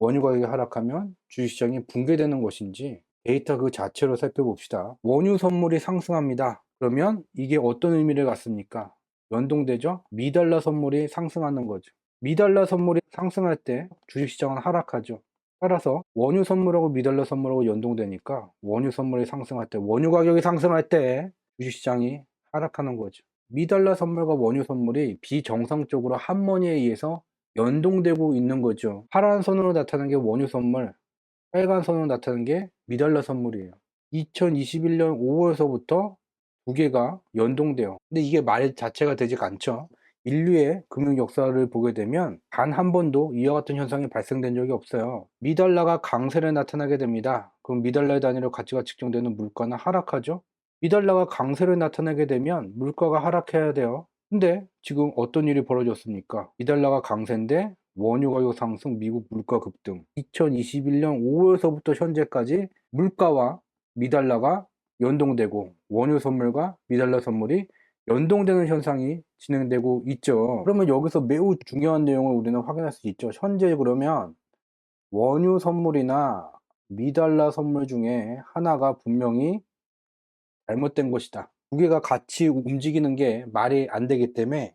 원유 가격이 하락하면 주식시장이 붕괴되는 것인지 데이터 그 자체로 살펴봅시다. 원유 선물이 상승합니다. 그러면 이게 어떤 의미를 갖습니까? 연동되죠? 미달러 선물이 상승하는 거죠. 미달러 선물이 상승할 때 주식시장은 하락하죠. 따라서 원유 선물하고 미달러 선물하고 연동되니까 원유 선물이 상승할 때 원유 가격이 상승할 때 주식시장이 하락하는 거죠. 미달러 선물과 원유 선물이 비정상적으로 한머니에 의해서 연동되고 있는 거죠. 파란 선으로 나타나는 게 원유 선물, 빨간 선으로 나타나는 게 미달러 선물이에요. 2021년 5월서부터 두 개가 연동돼요. 근데 이게 말 자체가 되지가 않죠. 인류의 금융 역사를 보게 되면 단 한 번도 이와 같은 현상이 발생된 적이 없어요. 미달러가 강세를 나타나게 됩니다. 그럼 미달러의 단위로 가치가 측정되는 물가는 하락하죠. 미달러가 강세를 나타나게 되면 물가가 하락해야 돼요. 근데 지금 어떤 일이 벌어졌습니까? 미달러가 강세인데 원유 가격 상승, 미국 물가 급등. 2021년 5월서부터 현재까지 물가와 미달러가 연동되고 원유 선물과 미달러 선물이 연동되는 현상이 진행되고 있죠. 그러면 여기서 매우 중요한 내용을 우리는 확인할 수 있죠. 현재 그러면 원유 선물이나 미달러 선물 중에 하나가 분명히 잘못된 것이다. 두 개가 같이 움직이는 게 말이 안 되기 때문에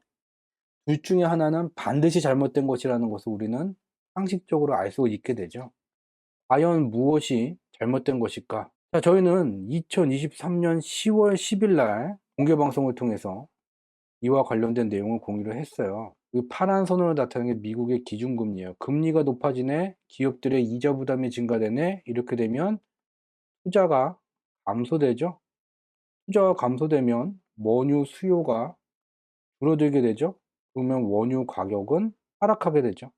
둘 중에 하나는 반드시 잘못된 것이라는 것을 우리는 상식적으로 알 수 있게 되죠. 과연 무엇이 잘못된 것일까? 자, 저희는 2023년 10월 10일 날 공개 방송을 통해서 이와 관련된 내용을 공유를 했어요. 그 파란 선으로 나타나는 게 미국의 기준금리예요. 금리가 높아지네, 기업들의 이자 부담이 증가되네, 이렇게 되면 투자가 감소되죠. 투자가 감소되면 원유 수요가 줄어들게 되죠. 그러면 원유 가격은 하락하게 되죠.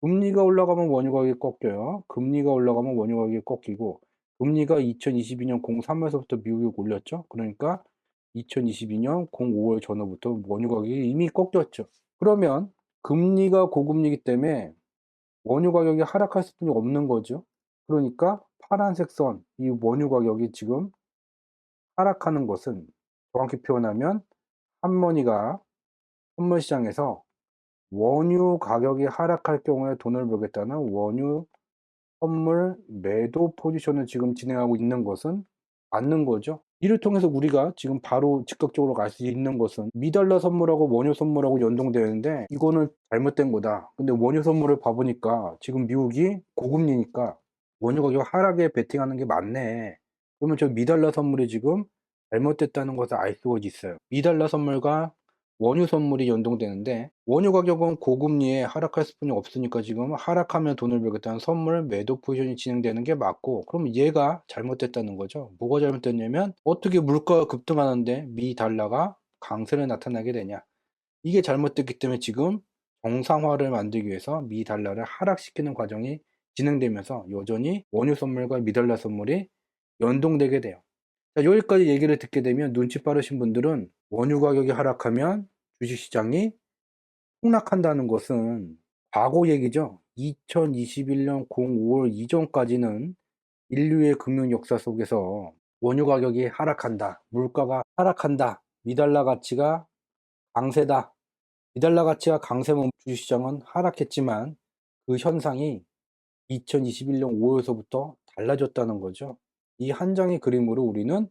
금리가 올라가면 원유 가격이 꺾여요. 금리가 올라가면 원유 가격이 꺾이고 금리가 2022년 03월서부터 미국이 올렸죠. 그러니까 2022년 05월 전후부터 원유 가격이 이미 꺾였죠. 그러면 금리가 고금리이기 때문에 원유 가격이 하락할 수밖에 없는 거죠. 그러니까 파란색 선, 이 원유 가격이 지금 하락하는 것은 정확히 표현하면 한머니가 선물 시장에서 원유 가격이 하락할 경우에 돈을 벌겠다는 원유 선물 매도 포지션을 지금 진행하고 있는 것은 맞는 거죠. 이를 통해서 우리가 지금 바로 즉각적으로 알수 있는 것은 미달러 선물하고 원유 선물하고 연동되는데 이거는 잘못된 거다. 근데 원유 선물을 봐보니까 지금 미국이 고금리니까 원유 가격 하락에 베팅하는 게 맞네. 그러면 저 미달러 선물이 지금 잘못됐다는 것을 알 수가 있어요. 미달러 선물과 원유 선물이 연동되는데 원유 가격은 고금리에 하락할 수뿐이 없으니까 지금 하락하면 돈을 벌겠다는 선물 매도 포지션이 진행되는 게 맞고 그럼 얘가 잘못됐다는 거죠. 뭐가 잘못됐냐면 어떻게 물가가 급등하는데 미 달러가 강세를 나타나게 되냐. 이게 잘못됐기 때문에 지금 정상화를 만들기 위해서 미 달러를 하락시키는 과정이 진행되면서 여전히 원유 선물과 미 달러 선물이 연동되게 돼요. 자, 여기까지 얘기를 듣게 되면 눈치 빠르신 분들은 원유 가격이 하락하면 주식시장이 폭락한다는 것은 과거 얘기죠. 2021년 05월 이전까지는 인류의 금융 역사 속에서 원유 가격이 하락한다. 물가가 하락한다. 미달러 가치가 강세다. 미달러 가치가 강세면 주식시장은 하락했지만 그 현상이 2021년 5월서부터 달라졌다는 거죠. 이 한 장의 그림으로 우리는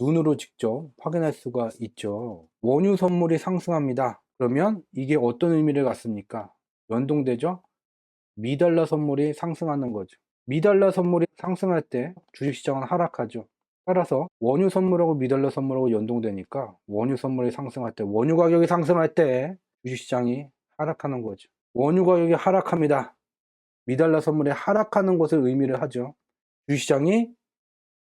눈으로 직접 확인할 수가 있죠. 원유 선물이 상승합니다. 그러면 이게 어떤 의미를 갖습니까? 연동되죠? 미달러 선물이 상승하는 거죠. 미달러 선물이 상승할 때 주식시장은 하락하죠. 따라서 원유 선물하고 미달러 선물하고 연동되니까 원유 선물이 상승할 때 원유 가격이 상승할 때 주식시장이 하락하는 거죠. 원유 가격이 하락합니다. 미달러 선물이 하락하는 것을 의미를 하죠. 주식시장이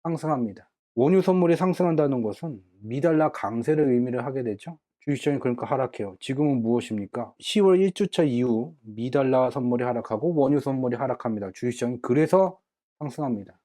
상승합니다. 원유 선물이 상승한다는 것은 미달러 강세를 의미를 하게 되죠. 주식시장이 그러니까 하락해요. 지금은 무엇입니까? 10월 1주차 이후 미달러 선물이 하락하고 원유 선물이 하락합니다. 주식시장이 그래서 상승합니다.